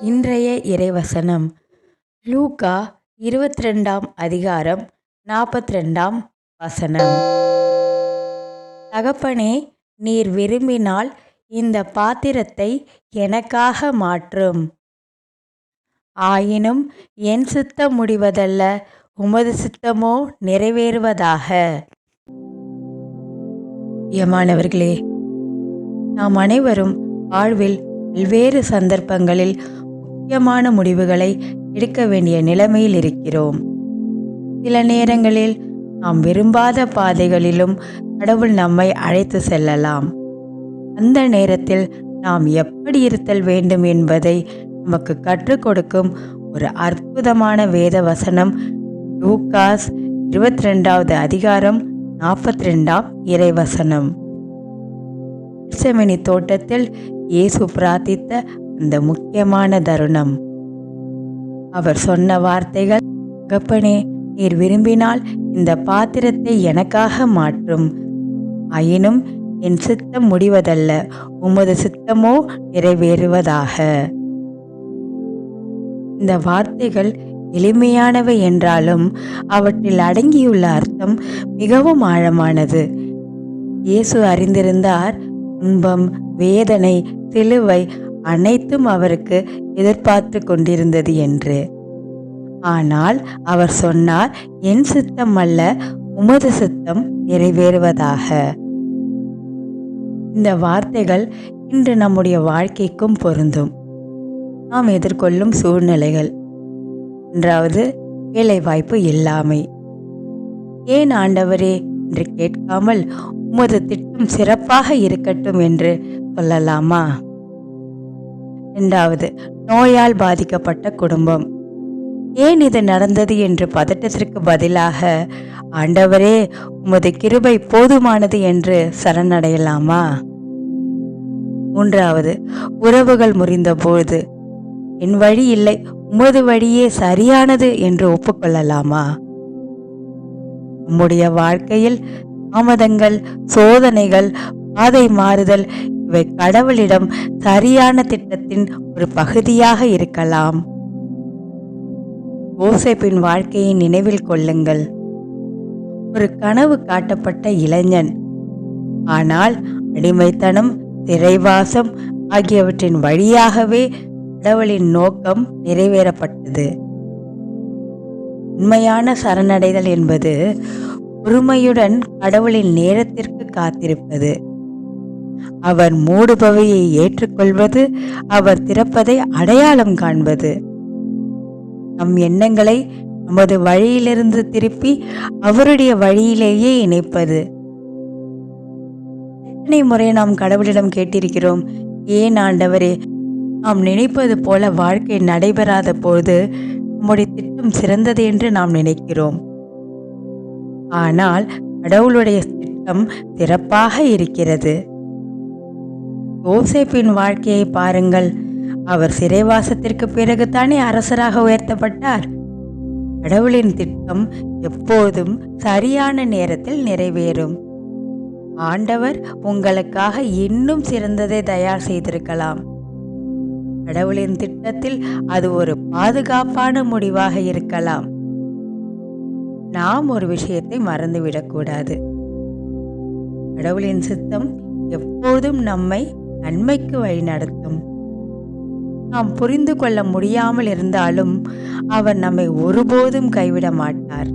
இன்றைய இறைவசனம். லூகா இருபத்தி ரெண்டாம் அதிகாரம் நாற்பத்தி ரெண்டாம் வசனம். தகப்பனே நீர் விரும்பினால் இந்த பாத்திரத்தை எனக்காக மாற்றும். ஆயினும் என் சித்தம் முடிவதல்ல. உமது சித்தமோ நிறைவேறுவதாக. பிரியமானவர்களே நாம் அனைவரும் வாழ்வில் பல்வேறு சந்தர்ப்பங்களில் முக்கியமான முடிவுகளை எடுக்க வேண்டிய நிலைமையில் இருக்கிறோம். சில நேரங்களில் நாம் விரும்பாத பாதைகளிலும் கடவுள் நம்மை அழைத்து செல்லலாம். அந்த நேரத்தில் நாம் எப்படி இருத்தல் வேண்டும் என்பதை நமக்கு கற்றுக் கொடுக்கும் ஒரு அற்புதமான வேத வசனம் லூகாஸ் இருபத்தி ரெண்டாவது அதிகாரம் நாற்பத்தி ரெண்டாம் இறைவசனம். செமினி தோட்டத்தில் இயேசு பிரார்த்தித்த அந்த முக்கியமான தருணம். அவர் சொன்ன வார்த்தைகள் தகப்பனே நீர் விரும்பினால் இந்த பாத்திரத்தை எனக்காக மாற்றும். ஆயினும் என் சித்தம் முடிவதல்ல உமது சித்தமோ நிறைவேறுவதாக. இந்த வார்த்தைகள் எளிமையானவை என்றாலும் அவற்றில் அடங்கியுள்ள அர்த்தம் மிகவும் ஆழமானது. இயேசு அறிந்திருந்தார் துன்பம் வேதனை சிலுவை அனைத்தும் அவருக்கு எதிர்பார்த்து கொண்டிருந்தது என்று. ஆனால் அவர் சொன்னார் என் சித்தம் அல்ல உமது சித்தம் நிறைவேறுவதாக. இந்த வார்த்தைகள் இன்று நம்முடைய வாழ்க்கைக்கும் பொருந்தும். நாம் எதிர்கொள்ளும் சூழ்நிலைகள். ஒன்றாவது வேலைவாய்ப்பு இல்லாமை. ஏன் ஆண்டவரே என்று கேட்காமல் உமது திட்டம் சிறப்பாக இருக்கட்டும் என்று சொல்லலாமா? இரண்டாவது நோயால் பாதிக்கப்பட்ட குடும்பம். ஏன் இது நடந்தது என்று பதட்டத்திற்கு பதிலாக ஆண்டவரே உமது கிருபை போதுமானது என்று சரணடையலாமா? மூன்றாவது உறவுகள் முறிந்தபோது என் வழி இல்லை உமது வழியே சரியானது என்று ஒப்புக்கொள்ளலாமா? நம்முடைய வாழ்க்கையில் தாமதங்கள் சோதனைகள் பாதை மாறுதல் இவை கடவுளிடம் சரியான திட்டத்தின் ஒரு பகுதியாக இருக்கலாம். ஓசைப்பின் வாழ்க்கையை நினைவில் கொள்ளுங்கள். ஒரு கனவு காட்டப்பட்ட இளைஞன். ஆனால் அடிமைத்தனம் திரைவாசம் ஆகியவற்றின் வழியாகவே கடவுளின் நோக்கம் நிறைவேறப்பட்டது. உண்மையான சரணடைதல் என்பது பொறுமையுடன் கடவுளின் நேரத்திற்கு காத்திருப்பது. அவர் மூடுபவையை ஏற்றுக்கொள்வது அவர் திறப்பதை அடையாளம் காண்பது. நம் எண்ணங்களை நமது வழியிலிருந்து திருப்பி அவருடைய வழியிலேயே இணைப்பது. எத்தனை முறை நாம் கடவுளிடம் கேட்டிருக்கிறோம் ஏன் ஆண்டவரே நாம் நினைப்பது போல வாழ்க்கை நடைபெறாத போது நம்முடைய திட்டம் சிறந்தது என்று நாம் நினைக்கிறோம். ஆனால் கடவுளுடைய திட்டம் சிறப்பாக இருக்கிறது. யோசேப்பின் வாழ்க்கையை பாருங்கள். அவர் சிறைவாசத்திற்கு பிறகுதானே அரசராக உயர்த்தப்பட்டார். கடவுளின் திட்டம் எப்போதும் சரியான நேரத்தில் நிறைவேறும். ஆண்டவர் உங்களுக்காக இன்னும் சிறந்ததை தயார் செய்திருக்கலாம். கடவுளின் திட்டத்தில் அது ஒரு பாதுகாப்பான முடிவாக இருக்கலாம். நாம் ஒரு விஷயத்தை மறந்துவிடக்கூடாது கடவுளின் சித்தம் எப்போதும் நம்மை நன்மைக்கு வழிநடத்தும். நாம் புரிந்து கொள்ள முடியாமல் இருந்தாலும் அவர் நம்மை ஒருபோதும் கைவிட மாட்டார்.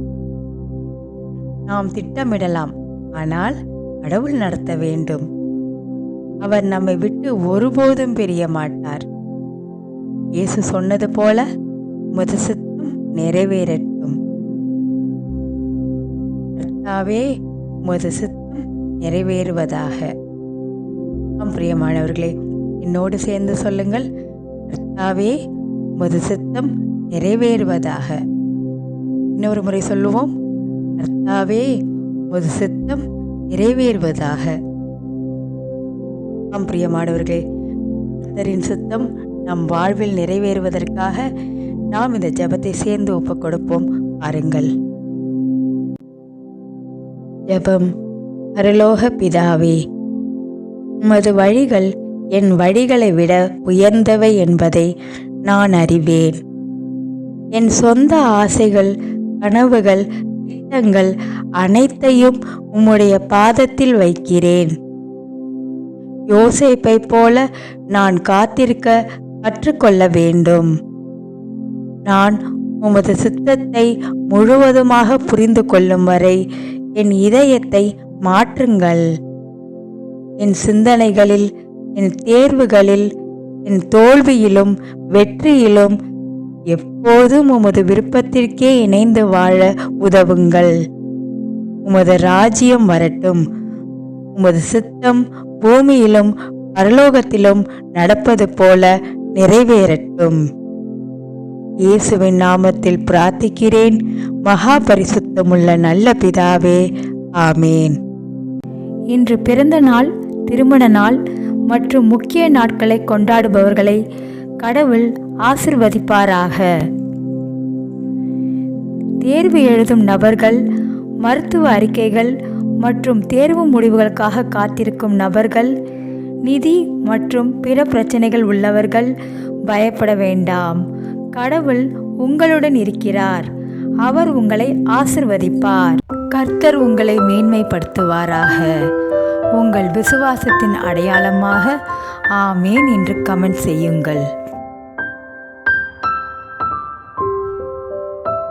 நாம் திட்டமிடலாம் ஆனால் கடவுள் நடத்த வேண்டும். அவர் நம்மை விட்டு ஒருபோதும் பிரிய மாட்டார். இயேசு சொன்னது போல முது சித்தம் நிறைவேறட்டும். கர்த்தாவே முது சித்தம் நிறைவேறுவதாக. ஆம் பிரியமானவர்களே என்னோடு சேர்ந்து சொல்லுங்கள். கர்த்தாவே முது சித்தம் நிறைவேறுவதாக. இன்னொரு முறை சொல்லுவோம். கர்த்தாவே முது சித்தம் நிறைவேறுவதாக. ஆம் பிரியமானவர்களே கர்த்தரின் சித்தம் நம் வாழ்வில் நிறைவேறுவதற்காக நாம் இந்த ஜெபத்தை சேர்ந்து ஒப்புக் கொடுப்போம். பாருங்கள். ஜெபம். பரலோக பிதாவே உமது வழிகள் என் வழிகளை விட உயர்ந்தவை என்பதை நான் அறிவேன். என் சொந்த ஆசைகள் கனவுகள் திட்டங்கள் அனைத்தையும் உம்முடைய பாதத்தில் வைக்கிறேன். யோசைப்பை போல நான் காத்திருக்க கற்றுக்கொள்ள வேண்டும் நான் உமது சித்தத்தை முழுவதுமாக புரிந்து கொள்ளும் வரை என் இதயத்தை மாற்றுங்கள். என் சிந்தனைகளில் என் தேர்வுகளில் என் தோல்வியிலும் வெற்றியிலும் எப்போதும் உமது விருப்பத்திற்கே இணைந்து வாழ உதவுங்கள். உமது ராஜ்யம் வரட்டும். உமது சித்தம் பூமியிலும் பரலோகத்திலும் நடப்பது போல நிறைவேறட்டும். இயேசுவின் நாமத்தில் பிரார்த்திக்கிறேன். மகா பரிசுத்தமுள்ள நல்ல பிதாவே ஆமேன். இன்று பிறந்த நாள் திருமண நாள் மற்றும் முக்கிய நாட்களை கொண்டாடுபவர்களை கடவுள் ஆசிர்வதிப்பாராக. தேர்வு எழுதும் நபர்கள் மருத்துவ அறிக்கைகள் மற்றும் தேர்வு முடிவுகளுக்காக காத்திருக்கும் நபர்கள் நிதி மற்றும் பிற பிரச்சனைகள் உள்ளவர்கள் பயப்பட வேண்டாம். கடவுள் உங்களுடன் இருக்கிறார். அவர் உங்களை ஆசிர்வதிப்பார். கர்த்தர் உங்களை மேன்மைப்படுத்துவாராக. உங்கள் விசுவாசத்தின் அடையாளமாக ஆமேன் என்று கமெண்ட் செய்யுங்கள்.